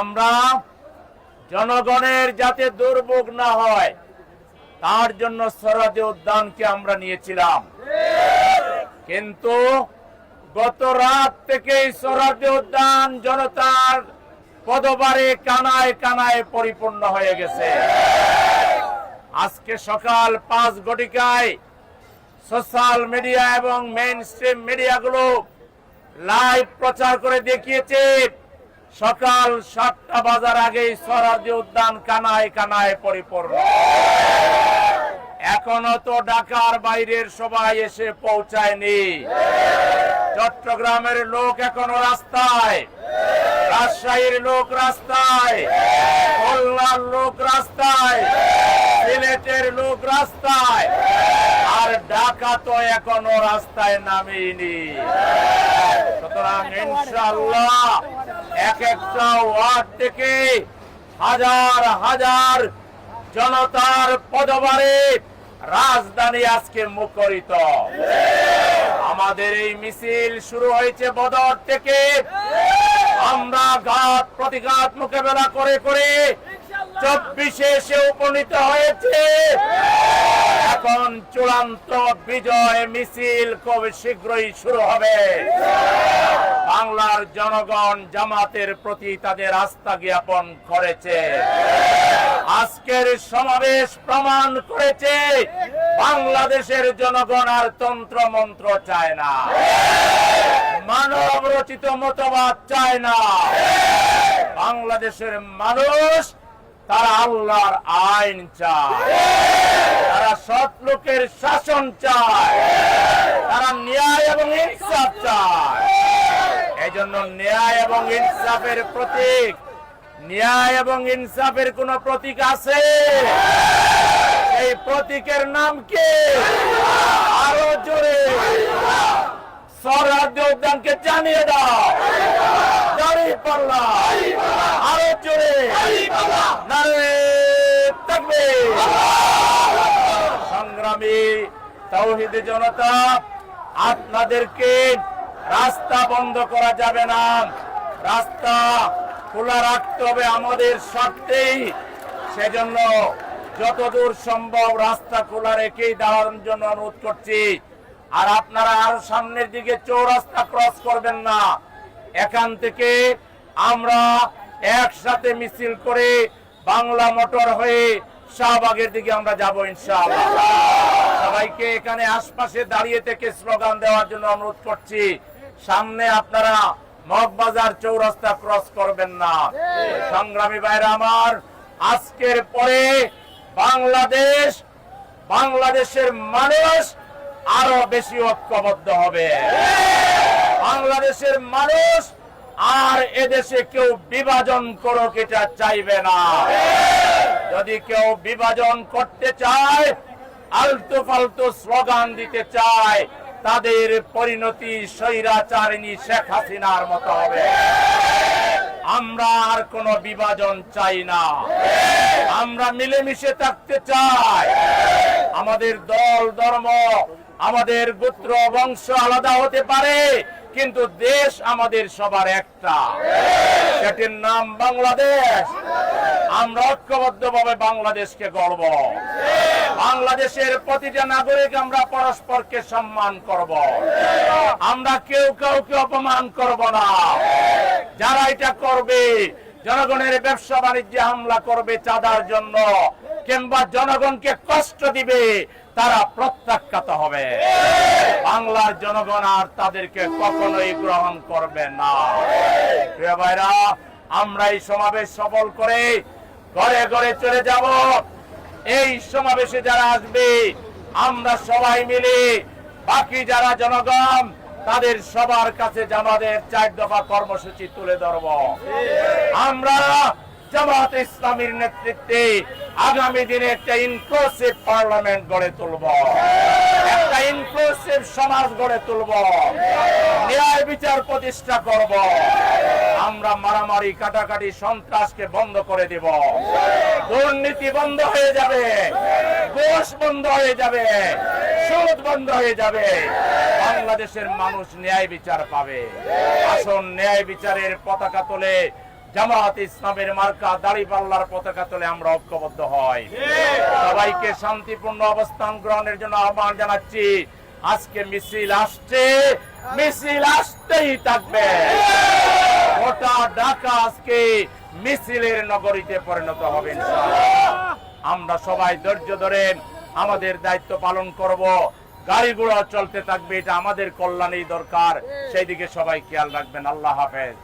আমরা জনগণের যাতে দুর্ভোগ না হয়, তার জন্য সরাদে উদ্যানকে আমরা নিয়েছিলাম। কিন্তু গত রাত থেকেই সরাদে উদ্যান জনতার পদবারে কানায় কানায় পরিপূর্ণ হয়ে গেছে। আজকে সকাল পাঁচ ঘটিকায় সোশ্যাল মিডিয়া এবং মেইন স্ট্রিম মিডিয়াগুলো লাইভ প্রচার করে দেখিয়েছে। সকাল সাতটা বাজার আগেই সরাজি উদ্যান কানায় কানায় পরিপূর্ণ। এখনও তো ঢাকার বাইরের সবাই এসে পৌঁছায়নি। চট্টগ্রামের লোক এখনও রাস্তায়। রাজশাহীর লোক রাস্তায়। খুলনার লোক রাস্তায়। সিলেটের লোক রাস্তায়। আর ঢাকা তো এখনও রাস্তায় নামেনি সুতরাং ইনশাআল্লাহ এক একটা ওয়ার্ড থেকে হাজার হাজার জনতার পদবারে রাজধানী আজকে মুখরিত। আমাদের এই মিছিল শুরু হয়েছে বদর থেকে। আমরা ঘাত প্রতিঘাত মোকাবেলা করে করে চব্বিশে এসে উপনীত হয়েছে। এখন চূড়ান্ত বিজয় মিছিল খুব শীঘ্রই শুরু হবে। বাংলার জনগণ জামাতের প্রতি তাদের আস্থা জ্ঞাপন করেছে। আজকের সমাবেশ প্রমাণ করেছে, বাংলাদেশের জনগণ আর তন্ত্র মন্ত্র চায় না। মানব রচিত মতবাদ চায় না। বাংলাদেশের মানুষ তারা আল্লাহর আইন চায়। তারা সৎ লোকের শাসন চায়। তারা ন্যায় এবং ইনসাফ চায়। এই জন্য ন্যায় এবং ইনসাফের প্রতীক। ন্যায় এবং ইনসাফের কোন প্রতীক আছে? এই প্রতীকের নাম কি? আরও জোরে। সরাজ্য উদ্যানকে জানিয়ে দাও। দাঁড়িয়ে পাল্লা আরও জোরে। নারে সংগ্রামী তৌহিদ জনতা, আপনাদেরকে রাস্তা বন্ধ করা যাবে না। রাস্তা খোলা রাখতে হবে আমাদের স্বার্থেই। সেজন্য যতদূর সম্ভব রাস্তা খোলা রেখেই দেওয়ার জন্য অনুরোধ করছি। আর আপনারা আরও সামনের দিকে চৌরাস্তা ক্রস করবেন না। এখান থেকে আমরা একসাথে মিছিল করে বাংলা মোটর হয়ে শাহবাগের দিকে আমরা যাব ইনশাআল্লাহ। সবাইকে এখানে আশপাশে দাঁড়িয়ে থেকে স্লোগান দেওয়ার জন্য অনুরোধ করছি। সামনে আপনারা মগবাজার চৌরাস্তা ক্রস করবেন না। সংগ্রামী ভাইরা আমার, আজকের পরে বাংলাদেশ, বাংলাদেশের মানুষ আরও বেশি ঐক্যবদ্ধ হবে। বাংলাদেশের মানুষ আর এদেশে কেউ বিভাজন করুক এটা চাইবে না। যদি কেউ বিভাজন করতে চায় আলতু ফালতু স্লোগান দিতে চায়, তাদের পরিণতি স্বৈরাচারিণী শেখ হাসিনার মতো হবে। আমরা আর কোন বিভাজন চাই না। আমরা মিলেমিশে থাকতে চাই। আমাদের দল, ধর্ম, আমাদের গোত্র, বংশ আলাদা হতে পারে, কিন্তু দেশ আমাদের সবার একটা। সেটির নাম বাংলাদেশ। আমরা ঐক্যবদ্ধ ভাবে বাংলাদেশকে গর্ব বাংলাদেশের প্রতিটা নাগরিক আমরা পরস্পরকে সম্মান করব। আমরা কেউ কাউকে অপমান করব না। যারা এটা করবে, জনগণের ব্যবসা বাণিজ্যে হামলা করবে চাঁদার জন্য, কিংবা জনগণকে কষ্ট দিবে তারা প্রত্যাখ্যাত হবে। বাংলার জনগণ আর তাদেরকে কখনোই গ্রহণ করবে না। প্রিয় ভাইরা, আমরা এই সমাবেশ সফল করে ঘরে ঘরে চলে যাব। এই সমাবেশে যারা আসবে, আমরা সবাই মিলে বাকি যারা জনগণ, তাদের সবার কাছে আমাদের চার দফা কর্মসূচি তুলে ধরব। আমরা জামাত ইসলামীর নেতৃত্বে আগামী দিনে একটা ইনক্লুসিভ পার্লামেন্ট গড়ে তুলব। একটা ইনক্লুসিভ সমাজ গড়ে তুলব। ন্যায় বিচার প্রতিষ্ঠা করব। আমরা মারামারি, কাটাকাটি, সন্ত্রাসকে বন্ধ করে দেব। দুর্নীতি বন্ধ হয়ে যাবে। ঘোষ বন্ধ হয়ে যাবে। সুদ বন্ধ হয়ে যাবে। বাংলাদেশের মানুষ ন্যায় বিচার পাবে। আসন ন্যায় বিচারের পতাকা তোলে জামাত ইসলামের মার্কা দাড়ি পাল্লার পতাকা তোলে আমরা ঐক্যবদ্ধ হয় সবাইকে শান্তিপূর্ণ অবস্থান গ্রহণের জন্য আহ্বান জানাচ্ছি। আজকে মিছিল আসছে মিছিল আসতেই থাকবে। গোটা ঢাকা আজকে মিছিলের নগরীতে পরিণত হবে আমরা সবাই ধৈর্য ধরে আমাদের দায়িত্ব পালন করব। গাড়িগুলো চলতে থাকবে এটা আমাদের কল্যাণেই দরকার। সেই দিকে সবাই খেয়াল রাখবেন। আল্লাহ হাফেজ।